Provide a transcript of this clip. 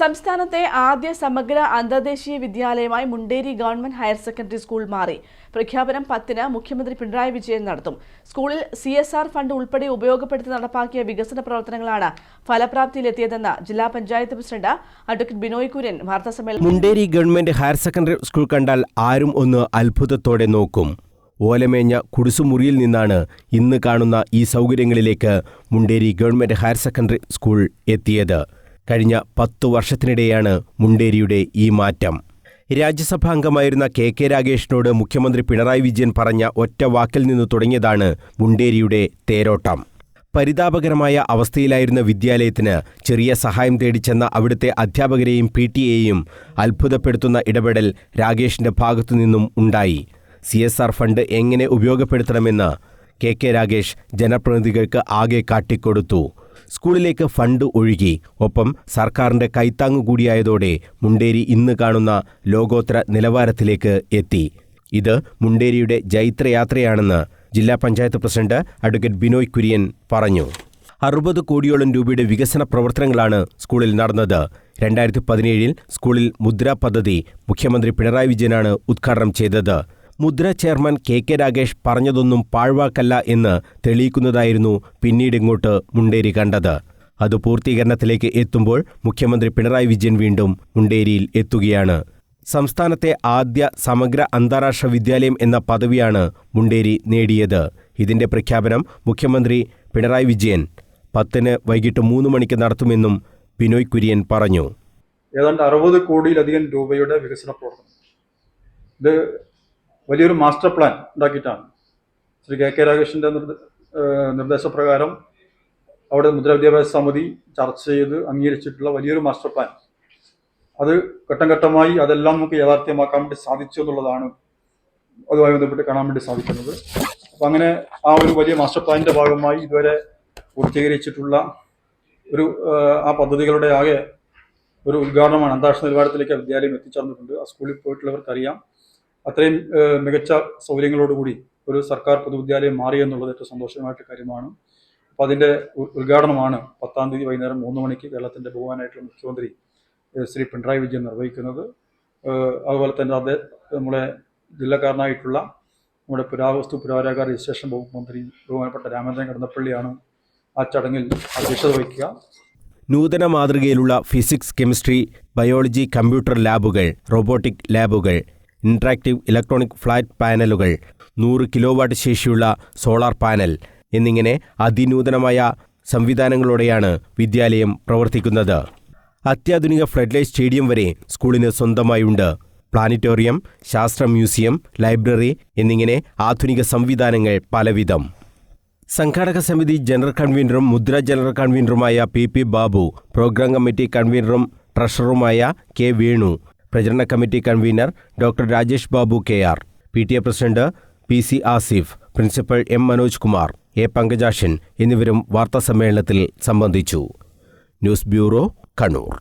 സംസ്ഥാനത്തെ ആദ്യ സമഗ്ര അന്തർദേശീയ വിദ്യാലയമായി Munderi government higher secondary school മാറി. പ്രഖ്യാപനം പത്തിന് മുഖ്യമന്ത്രി പിണറായി വിജയൻ നടത്തും. സ്കൂളിൽ സി ഫണ്ട് ഉൾപ്പെടെ ഉപയോഗപ്പെടുത്തി നടപ്പാക്കിയ വികസന പ്രവർത്തനങ്ങളാണ് ഫലപ്രാപ്തിയിലെത്തിയതെന്ന് ജില്ലാ panchayat president advocate Binoy Kurian വാർത്താസമ്മേളനം Munderi government higher secondary school കണ്ടാൽ ആരും ഒന്ന് അത്ഭുതത്തോടെ നോക്കും. ഓലമേഞ്ഞ കുടിസുമുറിയിൽ നിന്നാണ് ഇന്ന് കാണുന്ന ഈ സൗകര്യങ്ങളിലേക്ക് Munderi government higher secondary school എത്തിയത്. കഴിഞ്ഞ പത്തു വർഷത്തിനിടെയാണ് മുണ്ടേരിയുടെ ഈ മാറ്റം. രാജ്യസഭാംഗമായിരുന്ന കെ കെ രാഗേഷിനോട് മുഖ്യമന്ത്രി പിണറായി വിജയൻ പറഞ്ഞ ഒറ്റ വാക്കിൽ നിന്ന് തുടങ്ങിയതാണ് മുണ്ടേരിയുടെ തേരോട്ടം. പരിതാപകരമായ അവസ്ഥയിലായിരുന്ന വിദ്യാലയത്തിന് ചെറിയ സഹായം തേടിച്ചെന്ന അവിടുത്തെ അധ്യാപകരെയും പി ടി എയും അത്ഭുതപ്പെടുത്തുന്ന ഇടപെടൽ രാഗേഷിന്റെ ഭാഗത്തുനിന്നും ഉണ്ടായി. സി എസ് ആർ ഫണ്ട് എങ്ങനെ ഉപയോഗപ്പെടുത്തണമെന്ന് കെ കെ രാഗേഷ് ജനപ്രതിനിധികൾക്ക് ആകെ കാട്ടിക്കൊടുത്തു. സ്കൂളിലേക്ക് ഫണ്ട് ഒഴുകി. ഒപ്പം സർക്കാരിന്റെ കൈത്താങ്ങു കൂടിയായതോടെ മുണ്ടേരി ഇന്ന് കാണുന്ന ലോകോത്തര നിലവാരത്തിലേക്ക് എത്തി. ഇത് മുണ്ടേരിയുടെ ജൈത്രയാത്രയാണെന്ന് ജില്ലാ പഞ്ചായത്ത് പ്രസിഡന്റ് അഡ്വക്കേറ്റ് ബിനോയ് കുര്യൻ പറഞ്ഞു. അറുപത് കോടിയോളം രൂപയുടെ വികസന പ്രവർത്തനങ്ങളാണ് സ്കൂളിൽ നടന്നത്. രണ്ടായിരത്തി പതിനേഴിൽ സ്കൂളിൽ മുദ്ര പദ്ധതി മുഖ്യമന്ത്രി പിണറായി വിജയനാണ് ഉദ്ഘാടനം ചെയ്തത്. മുദ്ര ചെയർമാൻ കെ കെ രാഗേഷ് പറഞ്ഞതൊന്നും പാഴ്വാക്കല്ല എന്ന് തെളിയിക്കുന്നതായിരുന്നു പിന്നീടിങ്ങോട്ട് മുണ്ടേരി കണ്ടത്. അത് പൂർത്തീകരണത്തിലേക്ക് എത്തുമ്പോൾ മുഖ്യമന്ത്രി പിണറായി വിജയൻ വീണ്ടും മുണ്ടേരിയിൽ എത്തുകയാണ്. സംസ്ഥാനത്തെ ആദ്യ സമഗ്ര അന്താരാഷ്ട്ര വിദ്യാലയം എന്ന പദവിയാണ് മുണ്ടേരി നേടിയത്. ഇതിന്റെ പ്രഖ്യാപനം മുഖ്യമന്ത്രി പിണറായി വിജയൻ പത്തിന് വൈകിട്ട് മൂന്ന് മണിക്ക് നടത്തുമെന്നും ബിനോയ് കുര്യൻ പറഞ്ഞു. ഏതാണ്ട് അറുപത് കോടിയിലധികം രൂപയുടെ വികസന പ്രവർത്തനം ഇത് വലിയൊരു മാസ്റ്റർ പ്ലാൻ ഉണ്ടാക്കിയിട്ടാണ്. ശ്രീ കെ കെ രാകേഷിന്റെ നിർദ്ദ- നിർദ്ദേശപ്രകാരം അവിടെ മുദ്രാ വിദ്യാഭ്യാസ സമിതി ചർച്ച ചെയ്ത് അംഗീകരിച്ചിട്ടുള്ള വലിയൊരു മാസ്റ്റർ പ്ലാൻ. അത് ഘട്ടം ഘട്ടമായി അതെല്ലാം നമുക്ക് യാഥാർത്ഥ്യമാക്കാൻ വേണ്ടി സാധിച്ചു എന്നുള്ളതാണ് അതുമായി ബന്ധപ്പെട്ട് കാണാൻ വേണ്ടി സാധിക്കുന്നത്. അപ്പം അങ്ങനെ ആ ഒരു വലിയ മാസ്റ്റർ പ്ലാനിന്റെ ഭാഗമായി ഇതുവരെ പൂർത്തീകരിച്ചിട്ടുള്ള ഒരു ആ പദ്ധതികളുടെ ആകെ ഒരു ഉദ്ഘാടനമാണ് അന്താരാഷ്ട്ര നിലവാരത്തിലേക്ക് വിദ്യാലയം എത്തിച്ചേർന്നിട്ടുണ്ട്. ആ സ്കൂളിൽ പോയിട്ടുള്ളവർക്കറിയാം. അത്രയും മികച്ച സൗകര്യങ്ങളോടുകൂടി ഒരു സർക്കാർ പൊതുവിദ്യാലയം മാറി എന്നുള്ളത് ഏറ്റവും സന്തോഷമായിട്ട് കാര്യമാണ്. അപ്പോൾ അതിന്റെ ഉദ്ഘാടനമാണ് പത്താം തീയതി വൈകുന്നേരം മൂന്ന് മണിക്ക് കേരളത്തിന്റെ ബഹുമാനായിട്ടുള്ള മുഖ്യമന്ത്രി ശ്രീ പിണറായി വിജയൻ നിർവഹിക്കുന്നത്. അതുപോലെ തന്നെ അദ്ദേഹം നമ്മുടെ ജില്ലക്കാരനായിട്ടുള്ള നമ്മുടെ പുരാവസ്തു പുരാവരാകാര രജിസ്ട്രേഷൻ വകുപ്പ് മന്ത്രി ബഹുമാനപ്പെട്ട രാമചന്ദ്രൻ കടന്നപ്പള്ളിയാണ് ആ ചടങ്ങിൽ അധ്യക്ഷത വഹിക്കുക. നൂതന മാതൃകയിലുള്ള ഫിസിക്സ് കെമിസ്ട്രി ബയോളജി കമ്പ്യൂട്ടർ ലാബുകൾ റോബോട്ടിക് ലാബുകൾ ഇൻട്രാക്റ്റീവ് ഇലക്ട്രോണിക് ഫ്ലാറ്റ് പാനലുകൾ നൂറ് കിലോ വാട്ട് ശേഷിയുള്ള സോളാർ പാനൽ എന്നിങ്ങനെ അതിനൂതനമായ സംവിധാനങ്ങളോടെയാണ് വിദ്യാലയം പ്രവർത്തിക്കുന്നത്. അത്യാധുനിക ഫ്ലഡ്ലൈറ്റ് സ്റ്റേഡിയം വരെ സ്കൂളിന് സ്വന്തമായുണ്ട്. പ്ലാനറ്റോറിയം ശാസ്ത്ര മ്യൂസിയം ലൈബ്രറി എന്നിങ്ങനെ ആധുനിക സംവിധാനങ്ങൾ പലവിധം. സംഘാടക സമിതി ജനറൽ കൺവീനറും Mudra general കൺവീനറുമായ P P Babu program committee കൺവീനറും ട്രഷററുമായ കെ വേണു പ്രചരണ committee convener doctor Rajesh Babu K R. P T A president P C Asif principal M Manoj Kumar A Pankajakshan എന്നിവരും വാർത്താസമ്മേളനത്തിൽ സംബന്ധിച്ചു. News bureau Kannur.